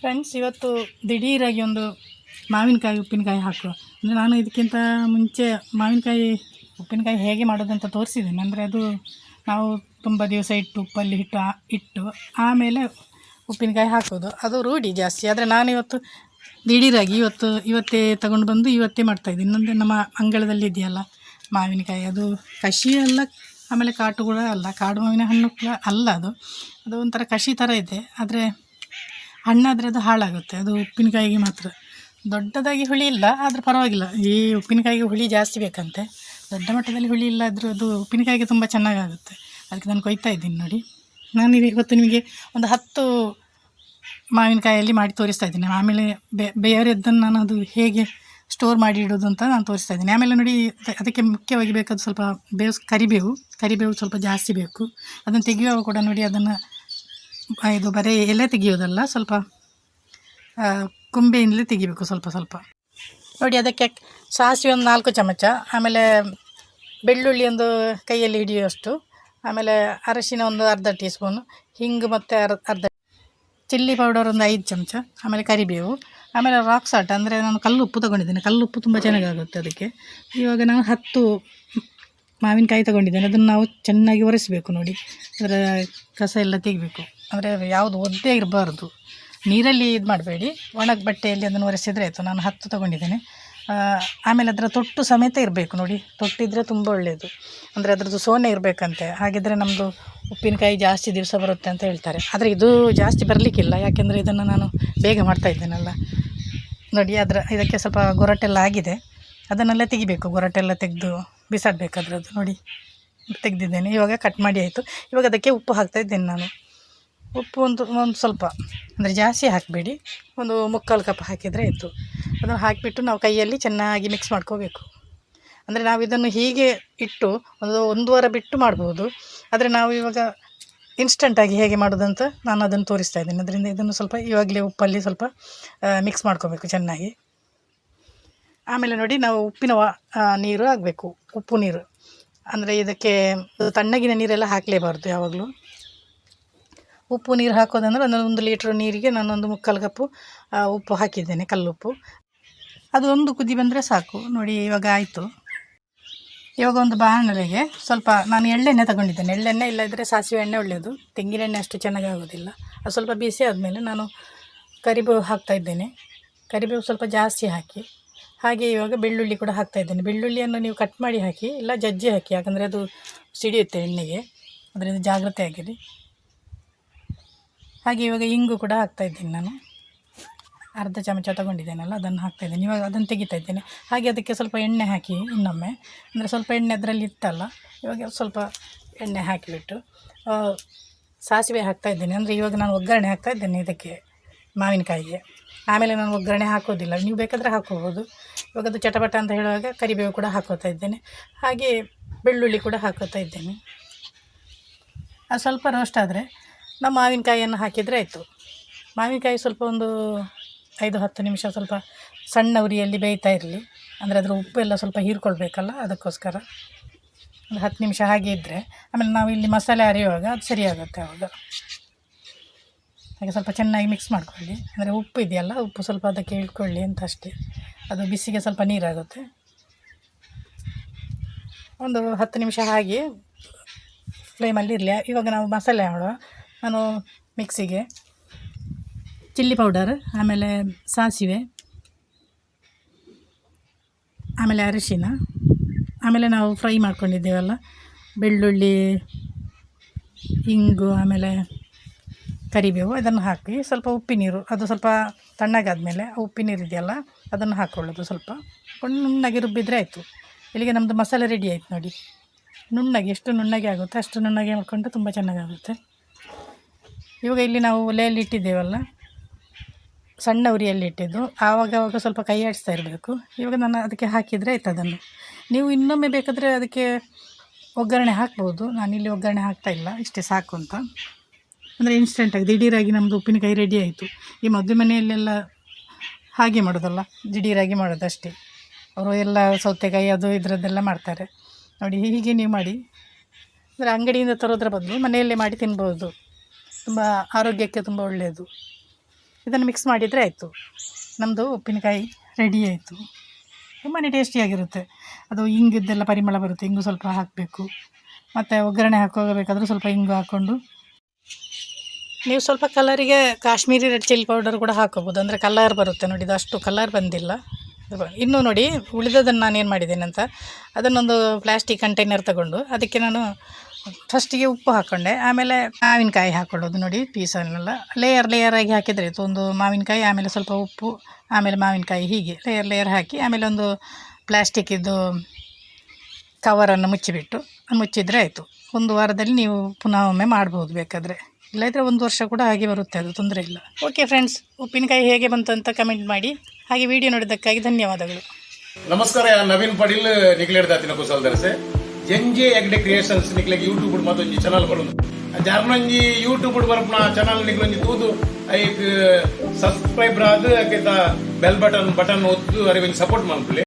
Friends ಇವತ್ತು ದಿಢೀರಾಗಿ ಒಂದು ಮಾವಿನಕಾಯಿ, ಉಪ್ಪಿನಕಾಯಿ ಹಾಕುವ. ಅಂದರೆ ನಾನು ಇದಕ್ಕಿಂತ ಮುಂಚೆ ಮಾವಿನಕಾಯಿ, ಉಪ್ಪಿನಕಾಯಿ ಹೇಗೆ ಮಾಡೋದಂತ ತೋರಿಸಿದ್ದೇನೆ. ಅಂದರೆ ಅದು ನಾವು ತುಂಬ ದಿವಸ ಇಟ್ಟು, ಉಪ್ಪಲ್ಲಿ ಹಿಟ್ಟು ಇಟ್ಟು, ಆಮೇಲೆ ಉಪ್ಪಿನಕಾಯಿ ಹಾಕೋದು ಅದು ರೂಢಿ ಜಾಸ್ತಿ. ಆದರೆ ನಾನು ಇವತ್ತು ದಿಢೀರಾಗಿ ಇವತ್ತು, ಇವತ್ತೇ ತಗೊಂಡು ಬಂದು ಇವತ್ತೇ ಮಾಡ್ತಾಯಿದ್ದೀನಿ ಇನ್ನೊಂದು ನಮ್ಮ ಅಂಗಳದಲ್ಲಿ ಇದೆಯಲ್ಲ ಮಾವಿನಕಾಯಿ. ಅದು ಕಷಿ ಅಲ್ಲ, ಆಮೇಲೆ ಕಾಟು ಕೂಡ ಅಲ್ಲ. ಕಾಡು ಮಾವಿನ ಹಣ್ಣು ಕೂಡ ಅಲ್ಲ ಅದು. ಅದು ಒಂಥರ ಕಷಿ ಥರ ಇದೆ. ಆದರೆ ಹಣ್ಣಾದರೆ ಅದು ಹಾಳಾಗುತ್ತೆ. ಅದು ಉಪ್ಪಿನಕಾಯಿಗೆ ಮಾತ್ರ. ದೊಡ್ಡದಾಗಿ ಹುಳಿ ಇಲ್ಲ, ಆದರೂ ಪರವಾಗಿಲ್ಲ. ಈ ಉಪ್ಪಿನಕಾಯಿಗೆ ಹುಳಿ ಜಾಸ್ತಿ ಬೇಕಂತೆ. ದೊಡ್ಡ ಮಟ್ಟದಲ್ಲಿ ಹುಳಿ ಇಲ್ಲ ಆದರೂ ಅದು ಉಪ್ಪಿನಕಾಯಿಗೆ ತುಂಬ ಚೆನ್ನಾಗಾಗುತ್ತೆ. ಅದಕ್ಕೆ ನಾನು ಕೊಯ್ತಾ ಇದ್ದೀನಿ ನೋಡಿ. ನಾನು ಇವತ್ತು ನಿಮಗೆ ಒಂದು ಹತ್ತು ಮಾವಿನಕಾಯಲ್ಲಿ ಮಾಡಿ ತೋರಿಸ್ತಾ ಇದ್ದೀನಿ. ಆಮೇಲೆ ಬೇರೆದ್ದನ್ನು ನಾನು ಅದು ಹೇಗೆ ಸ್ಟೋರ್ ಮಾಡಿ ಇಡೋದು ಅಂತ ನಾನು ತೋರಿಸ್ತಾ ಇದ್ದೀನಿ. ಆಮೇಲೆ ನೋಡಿ, ಅದಕ್ಕೆ ಮುಖ್ಯವಾಗಿ ಬೇಕಾದ ಸ್ವಲ್ಪ ಬೇವು, ಕರಿಬೇವು. ಕರಿಬೇವು ಸ್ವಲ್ಪ ಜಾಸ್ತಿ ಬೇಕು. ಅದನ್ನು ತೆಗೆಯುವಾಗ ಕೂಡ ನೋಡಿ ಅದನ್ನು ಇದು ಬರೀ ಎಲೆ ತೆಗೆಯೋದಲ್ಲ, ಸ್ವಲ್ಪ ಕುಂಬೆಯಿಂದಲೇ ತೆಗಿಬೇಕು ಸ್ವಲ್ಪ ಸ್ವಲ್ಪ. ನೋಡಿ ಅದಕ್ಕೆ ಸಾಸಿವೆ ಒಂದು ನಾಲ್ಕು ಚಮಚ, ಆಮೇಲೆ ಬೆಳ್ಳುಳ್ಳಿ ಒಂದು ಕೈಯಲ್ಲಿ ಹಿಡಿಯುವಷ್ಟು, ಆಮೇಲೆ ಅರಶಿನ ಒಂದು ಅರ್ಧ ಟೀ ಸ್ಪೂನು ಹಿಂಗು ಮತ್ತು ಅರ್, ಅರ್ಧ ಚಿಲ್ಲಿ ಪೌಡರ್ ಒಂದು ಐದು ಚಮಚ, ಆಮೇಲೆ ಕರಿಬೇವು, ಆಮೇಲೆ ರಾಕ್ ಸಾಲ್ಟ್ ಅಂದರೆ ನಾನು ಕಲ್ಲು ಉಪ್ಪು ತೊಗೊಂಡಿದ್ದೇನೆ ಕಲ್ಲು ಉಪ್ಪು ತುಂಬ ಚೆನ್ನಾಗಾಗುತ್ತೆ ಅದಕ್ಕೆ. ಇವಾಗ ನಾನು ಹತ್ತು ಮಾವಿನಕಾಯಿ ತಗೊಂಡಿದ್ದೇನೆ. ಅದನ್ನು ನಾವು ಚೆನ್ನಾಗಿ ಒರೆಸಬೇಕು ನೋಡಿ. ಅದರ ಕಸ ಎಲ್ಲ ತೆಗಿಬೇಕು. ಅಂದರೆ ಯಾವುದು ಒದ್ದೆ ಇರಬಾರ್ದು. ನೀರಲ್ಲಿ ಇದು ಮಾಡಬೇಡಿ. ಒಣಗ ಬಟ್ಟೆಯಲ್ಲಿ ಅದನ್ನು ಒರೆಸಿದರೆ ಆಯಿತು. ನಾನು ಹತ್ತು ತೊಗೊಂಡಿದ್ದೇನೆ. ಆಮೇಲೆ ಅದರ ತೊಟ್ಟು ಸಮೇತ ಇರಬೇಕು ನೋಡಿ. ತೊಟ್ಟಿದ್ರೆ ತುಂಬ ಒಳ್ಳೆಯದು ಅಂದರೆ ಅದರದ್ದು ಸೋನೆ ಇರಬೇಕಂತೆ. ಹಾಗಿದ್ದರೆ ನಮ್ಮದು ಉಪ್ಪಿನಕಾಯಿ ಜಾಸ್ತಿ ದಿವಸ ಬರುತ್ತೆ ಅಂತ ಹೇಳ್ತಾರೆ. ಆದರೆ ಇದು ಜಾಸ್ತಿ ಬರಲಿಕ್ಕಿಲ್ಲ. ಯಾಕೆಂದರೆ ಇದನ್ನು ನಾನು ಬೇಗ ಮಾಡ್ತಾ ಇದ್ದೇನಲ್ಲ. ನೋಡಿ, ಅದರ ಇದಕ್ಕೆ ಸ್ವಲ್ಪ ಗೊರಟೆಲ್ಲ ಆಗಿದೆ. ಅದನ್ನೆಲ್ಲ ತೆಗಿಬೇಕು. ಗೊರಟೆಲ್ಲ ತೆಗೆದು ಬಿಸಾಡಬೇಕು ಅದರದ್ದು ನೋಡಿ. ತೆಗೆದಿದ್ದೇನೆ. ಇವಾಗ ಕಟ್ ಮಾಡಿ ಆಯಿತು. ಇವಾಗ ಅದಕ್ಕೆ ಉಪ್ಪು ಹಾಕ್ತಾಯಿದ್ದೇನೆ ನಾನು. ಉಪ್ಪು ಒಂದು ಒಂದು ಸ್ವಲ್ಪ, ಅಂದರೆ ಜಾಸ್ತಿ ಹಾಕಬೇಡಿ. ಒಂದು ಮುಕ್ಕಾಲು ಕಪ್ ಹಾಕಿದರೆ ಆಯಿತು. ಅದನ್ನು ಹಾಕಿಬಿಟ್ಟು ನಾವು ಕೈಯಲ್ಲಿ ಚೆನ್ನಾಗಿ ಮಿಕ್ಸ್ ಮಾಡ್ಕೋಬೇಕು. ಅಂದರೆ ನಾವು ಇದನ್ನು ಹೀಗೆ ಇಟ್ಟು ಒಂದು ಒಂದು ವಾರ ಬಿಟ್ಟು ಮಾಡ್ಬೋದು. ಆದರೆ ನಾವು ಇವಾಗ ಇನ್ಸ್ಟಂಟಾಗಿ ಹೇಗೆ ಮಾಡೋದಂತ ನಾನು ಅದನ್ನು ತೋರಿಸ್ತಾ ಇದ್ದೀನಿ. ಅದರಿಂದ ಇದನ್ನು ಸ್ವಲ್ಪ ಇವಾಗಲೇ ಉಪ್ಪಲ್ಲಿ ಸ್ವಲ್ಪ ಮಿಕ್ಸ್ ಮಾಡ್ಕೋಬೇಕು ಚೆನ್ನಾಗಿ. ಆಮೇಲೆ ನೋಡಿ ನಾವು ಉಪ್ಪಿನ ನೀರು ಆಗಬೇಕು ಉಪ್ಪು ನೀರು. ಅಂದರೆ ಇದಕ್ಕೆ ತಣ್ಣಗಿನ ನೀರೆಲ್ಲ ಹಾಕಲೇಬಾರ್ದು ಯಾವಾಗಲೂ. ಉಪ್ಪು ನೀರು ಹಾಕೋದಂದ್ರೆ ಒಂದು ಒಂದು ಲೀಟ್ರ್ ನೀರಿಗೆ ನಾನೊಂದು ಮುಕ್ಕಾಲು ಕಪ್ಪು ಉಪ್ಪು ಹಾಕಿದ್ದೇನೆ, ಕಲ್ಲುಪ್ಪು. ಅದು ಒಂದು ಕುದಿ ಬಂದರೆ ಸಾಕು. ನೋಡಿ ಇವಾಗ ಆಯಿತು. ಇವಾಗ ಒಂದು ಬಾಣಲೆಗೆ ಸ್ವಲ್ಪ ನಾನು ಎಳ್ಳೆಣ್ಣೆ ತಗೊಂಡಿದ್ದೇನೆ. ಎಳ್ಳೆಣ್ಣೆ ಇಲ್ಲದಿದ್ದರೆ ಸಾಸಿವೆ ಎಣ್ಣೆ ಒಳ್ಳೆಯದು ತೆಂಗಿನ ಎಣ್ಣೆ ಅಷ್ಟು ಚೆನ್ನಾಗಿ ಆಗೋದಿಲ್ಲ. ಅದು ಸ್ವಲ್ಪ ಬಿಸಿ ಆದಮೇಲೆ ನಾನು ಕರಿಬೇವು ಹಾಕ್ತಾಯಿದ್ದೇನೆ ಕರಿಬೇವು ಸ್ವಲ್ಪ ಜಾಸ್ತಿ ಹಾಕಿ. ಹಾಗೆ ಇವಾಗ ಬೆಳ್ಳುಳ್ಳಿ ಕೂಡ ಹಾಕ್ತಾ ಇದ್ದೇನೆ. ಬೆಳ್ಳುಳ್ಳಿಯನ್ನು ನೀವು ಕಟ್ ಮಾಡಿ ಹಾಕಿ, ಇಲ್ಲ ಜಜ್ಜಿ ಹಾಕಿ, ಯಾಕಂದರೆ ಅದು ಸಿಡಿಯುತ್ತೆ ಎಣ್ಣೆಗೆ. ಅದರಿಂದ ಜಾಗ್ರತೆ ಆಗಿರಿ. ಹಾಗೆ ಇವಾಗ ಇಂಗು ಕೂಡ ಹಾಕ್ತಾ ಇದ್ದೀನಿ ನಾನು. ಅರ್ಧ ಚಮಚ ತಗೊಂಡಿದ್ದೇನಲ್ಲ, ಅದನ್ನು ಹಾಕ್ತಾ ಇದ್ದೀನಿ. ಇವಾಗ ಅದನ್ನು ತೆಗಿತಾ ಇದ್ದೇನೆ. ಹಾಗೆ ಅದಕ್ಕೆ ಸ್ವಲ್ಪ ಎಣ್ಣೆ ಹಾಕಿ ಇನ್ನೊಮ್ಮೆ. ಅಂದರೆ ಸ್ವಲ್ಪ ಎಣ್ಣೆ ಅದರಲ್ಲಿ ಇತ್ತಲ್ಲ, ಇವಾಗ ಸ್ವಲ್ಪ ಎಣ್ಣೆ ಹಾಕಿಬಿಟ್ಟು ಸಾಸಿವೆ ಹಾಕ್ತಾ ಇದ್ದೇನೆ. ಅಂದರೆ ಇವಾಗ ನಾನು ಒಗ್ಗರಣೆ ಹಾಕ್ತಾ ಇದ್ದೇನೆ ಇದಕ್ಕೆ. ಮಾವಿನಕಾಯಿಗೆ. ಆಮೇಲೆ ನಾನು ಒಗ್ಗರಣೆ ಹಾಕೋದಿಲ್ಲ. ನೀವು ಬೇಕಾದರೆ ಹಾಕೋಬೋದು. ಇವಾಗ ಅದು ಚಟಪಟ ಅಂತ ಹೇಳುವಾಗ ಕರಿಬೇವು ಕೂಡ ಹಾಕೋತಾ ಇದ್ದೇನೆ. ಹಾಗೆ ಬೆಳ್ಳುಳ್ಳಿ ಕೂಡ ಹಾಕೋತಾ ಇದ್ದೇನೆ. ಅದು ಸ್ವಲ್ಪ ರೋಸ್ಟ್ ಆದರೆ ನಾವು ಮಾವಿನಕಾಯಿಯನ್ನು ಹಾಕಿದರೆ ಆಯಿತು. ಮಾವಿನಕಾಯಿ ಸ್ವಲ್ಪ ಒಂದು ಐದು, ಹತ್ತು ನಿಮಿಷ ಸ್ವಲ್ಪ ಸಣ್ಣ ಉರಿಯಲ್ಲಿ ಬೇಯ್ತಾ ಇರಲಿ. ಅಂದರೆ ಅದರ ಉಪ್ಪು ಎಲ್ಲ ಸ್ವಲ್ಪ ಹೀರ್ಕೊಳ್ಬೇಕಲ್ಲ, ಅದಕ್ಕೋಸ್ಕರ. ಒಂದು ಹತ್ತು ನಿಮಿಷ ಹಾಗೆ ಇದ್ದರೆ ಆಮೇಲೆ ನಾವು ಇಲ್ಲಿ ಮಸಾಲೆ ಅರಿಯುವಾಗ ಅದು ಸರಿಯಾಗುತ್ತೆ ಆವಾಗ ಹಾಗೆ ಸ್ವಲ್ಪ ಚೆನ್ನಾಗಿ ಮಿಕ್ಸ್ ಮಾಡ್ಕೊಳ್ಳಿ. ಅಂದರೆ ಉಪ್ಪು ಇದೆಯಲ್ಲ, ಉಪ್ಪು ಸ್ವಲ್ಪ ಅದಕ್ಕೆ ಇಳ್ಕೊಳ್ಳಿ ಅಂತ ಅಷ್ಟೇ. ಅದು ಬಿಸಿಗೆ ಸ್ವಲ್ಪ ನೀರಾಗುತ್ತೆ. ಒಂದು ಹತ್ತು ನಿಮಿಷ ಹಾಗೆ ಫ್ಲೇಮಲ್ಲಿ ಇರಲಿ. ಇವಾಗ ನಾವು ಮಸಾಲೆ ಮಾಡುವ ನಾನು ಮಿಕ್ಸಿಗೆ ಚಿಲ್ಲಿ ಪೌಡರ್ ಆಮೇಲೆ ಸಾಸಿವೆ, ಆಮೇಲೆ ಅರಿಶಿನ, ಆಮೇಲೆ ನಾವು ಫ್ರೈ ಮಾಡ್ಕೊಂಡಿದ್ದೇವಲ್ಲ, ಬೆಳ್ಳುಳ್ಳಿ, ಇಂಗು, ಆಮೇಲೆ ಕರಿಬೇವು ಅದನ್ನು ಹಾಕಿ ಸ್ವಲ್ಪ ಉಪ್ಪಿನೀರು, ಅದು ಸ್ವಲ್ಪ ತಣ್ಣಗಾದ್ಮೇಲೆ ಉಪ್ಪಿನೀರು ಇದೆಯಲ್ಲ, ಅದನ್ನು ಹಾಕ್ಕೊಳ್ಳೋದು ಸ್ವಲ್ಪ. ನುಣ್ಣಗೆ ರುಬ್ಬಿದರೆ ಆಯಿತು. ಇಲ್ಲಿಗೆ ನಮ್ಮದು ಮಸಾಲೆ ರೆಡಿ ಆಯ್ತು ನೋಡಿ. ನುಣ್ಣಗೆ, ಎಷ್ಟು ನುಣ್ಣಗೆ ಆಗುತ್ತೆ ಅಷ್ಟು ನುಣ್ಣಗೆ ಮಾಡ್ಕೊಂಡು ತುಂಬ ಚೆನ್ನಾಗಾಗುತ್ತೆ. ಇವಾಗ ಇಲ್ಲಿ ನಾವು ಒಲೆಯಲ್ಲಿ ಇಟ್ಟಿದ್ದೇವಲ್ಲ, ಸಣ್ಣ ಉರಿಯಲ್ಲಿ ಇಟ್ಟಿದ್ದು. ಆವಾಗ ಆವಾಗ ಸ್ವಲ್ಪ ಕೈ ಆಡಿಸ್ತಾ ಇರಬೇಕು. ಇವಾಗ ನಾನು ಅದಕ್ಕೆ ಹಾಕಿದರೆ ಆಯ್ತು ಅದನ್ನು. ನೀವು ಇನ್ನೊಮ್ಮೆ ಬೇಕಾದರೆ ಅದಕ್ಕೆ ಒಗ್ಗರಣೆ ಹಾಕ್ಬೋದು. ನಾನಿಲ್ಲಿ ಒಗ್ಗರಣೆ ಹಾಕ್ತಾ ಇಲ್ಲ, ಇಷ್ಟೇ ಸಾಕು ಅಂತ. ಅಂದರೆ ಇನ್ಸ್ಟೆಂಟಾಗಿ ದಿಢೀರಾಗಿ ನಮ್ಮದು ಉಪ್ಪಿನಕಾಯಿ ರೆಡಿ ಆಯಿತು. ಈ ಮದುವೆ ಮನೆಯಲ್ಲೆಲ್ಲ ಹಾಗೆ ಮಾಡೋದಲ್ಲ, ದಿಢೀರಾಗಿ ಮಾಡೋದು ಅಷ್ಟೇ. ಅವರು ಎಲ್ಲ ಸೌತೆಕಾಯಿ ಅದು ಇದರದ್ದೆಲ್ಲ ಮಾಡ್ತಾರೆ. ನೋಡಿ, ಹೀಗೆ ನೀವು ಮಾಡಿ. ಅಂದರೆ ಅಂಗಡಿಯಿಂದ ತರೋದ್ರ ಬದಲು ಮನೆಯಲ್ಲೇ ಮಾಡಿ ತಿನ್ಬೋದು. ತುಂಬ ಆರೋಗ್ಯಕ್ಕೆ ತುಂಬ ಒಳ್ಳೆಯದು ಇದನ್ನು ಮಿಕ್ಸ್ ಮಾಡಿದರೆ ಆಯಿತು. ನಮ್ಮದು ಉಪ್ಪಿನಕಾಯಿ ರೆಡಿ ಆಯಿತು. ತುಂಬಾ ಟೇಸ್ಟಿಯಾಗಿರುತ್ತೆ ಅದು ಇಂಗಿದ್ದೆಲ್ಲ ಪರಿಮಳ ಬರುತ್ತೆ, ಇಂಗು ಸ್ವಲ್ಪ ಹಾಕಬೇಕು. ಮತ್ತು ಒಗ್ಗರಣೆ ಹಾಕೋಬೇಕಾದ್ರೂ ಸ್ವಲ್ಪ ಇಂಗು ಹಾಕ್ಕೊಂಡು ನೀವು ಸ್ವಲ್ಪ ಕಲರಿಗೆ ಕಾಶ್ಮೀರಿ ರೆಡ್ ಚಿಲ್ಲಿ ಪೌಡರ್ ಕೂಡ ಹಾಕೋಬೋದು. ಅಂದರೆ ಕಲರ್ ಬರುತ್ತೆ ನೋಡಿ, ಇದು ಅಷ್ಟು ಕಲರ್ ಬಂದಿಲ್ಲ. ಇನ್ನು ನೋಡಿ, ಉಳಿದದನ್ನು ನಾನು ಏನು ಮಾಡಿದ್ದೇನೆ ಅಂತ, ಅದನ್ನೊಂದು ಪ್ಲಾಸ್ಟಿಕ್ ಕಂಟೈನರ್ ತಗೊಂಡು ಅದಕ್ಕೆ ನಾನು ಫಸ್ಟಿಗೆ ಉಪ್ಪು ಹಾಕ್ಕೊಂಡೆ ಆಮೇಲೆ ಮಾವಿನಕಾಯಿ ಹಾಕ್ಕೊಳ್ಳೋದು ನೋಡಿ ಪೀಸನ್ನೆಲ್ಲ ಲೇಯರ್ ಲೇಯರ್ ಆಗಿ ಹಾಕಿದರೆ ಇತ್ತು ಒಂದು ಮಾವಿನಕಾಯಿ, ಆಮೇಲೆ ಸ್ವಲ್ಪ ಉಪ್ಪು, ಆಮೇಲೆ ಮಾವಿನಕಾಯಿ ಹೀಗೆ ಲೇಯರ್ ಲೇಯರ್ ಹಾಕಿ, ಆಮೇಲೆ ಒಂದು ಪ್ಲಾಸ್ಟಿಕ್ಕಿದ್ದು ಕವರನ್ನು ಮುಚ್ಚಿಬಿಟ್ಟು ಮುಚ್ಚಿದರೆ ಆಯಿತು. ಒಂದು ವಾರದಲ್ಲಿ ನೀವು ಪುನಃ ಒಮ್ಮೆ ಮಾಡ್ಬೋದು ಬೇಕಾದರೆ. ಇಲ್ಲದಿದ್ದರೆ ಒಂದು ವರ್ಷ ಕೂಡ ಹಾಗೆ ಬರುತ್ತೆ, ಅದು ತೊಂದರೆ ಇಲ್ಲ. ಓಕೆ ಫ್ರೆಂಡ್ಸ್ ಉಪ್ಪಿನಕಾಯಿ ಹೇಗೆ ಬಂತು ಅಂತ ಕಮೆಂಟ್ ಮಾಡಿ. ಹಾಗೆ ವಿಡಿಯೋ ನೋಡಿದ್ದಕ್ಕಾಗಿ ಧನ್ಯವಾದಗಳು. ನಮಸ್ಕಾರ ನವೀನ್ ಪಡೀಲ್ ದಾತಿನ ಕುಸಲ್ದರ್ಸೆ ಎನ್ ಜೆ ಎಗ್ಡೆ ಕ್ರಿಯೇಷನ್ಸ್ ನಿಗ್ಲೆಗೆ ಯೂಟ್ಯೂಬ್ ಮತ್ತೊಂದು ಚಾನಲ್ ಬರೋದು ಜಾರ್ನೊಂಜಿ ಯೂಟ್ಯೂಬ್ ಬರಪ್ಪ ಚಾನಲ್ ನಿಗ್ಲೊಂಜಿ ತೂದು ಐಕ್ ಸಬ್ಸ್ಕ್ರೈಬರ್ ತ ಬೆಲ್ ಬಟನ್ ಬಟನ್ ಒತ್ತು ಅರಿವಿನ ಸಪೋರ್ಟ್ ಮಾಡ್ಬಿಡಿ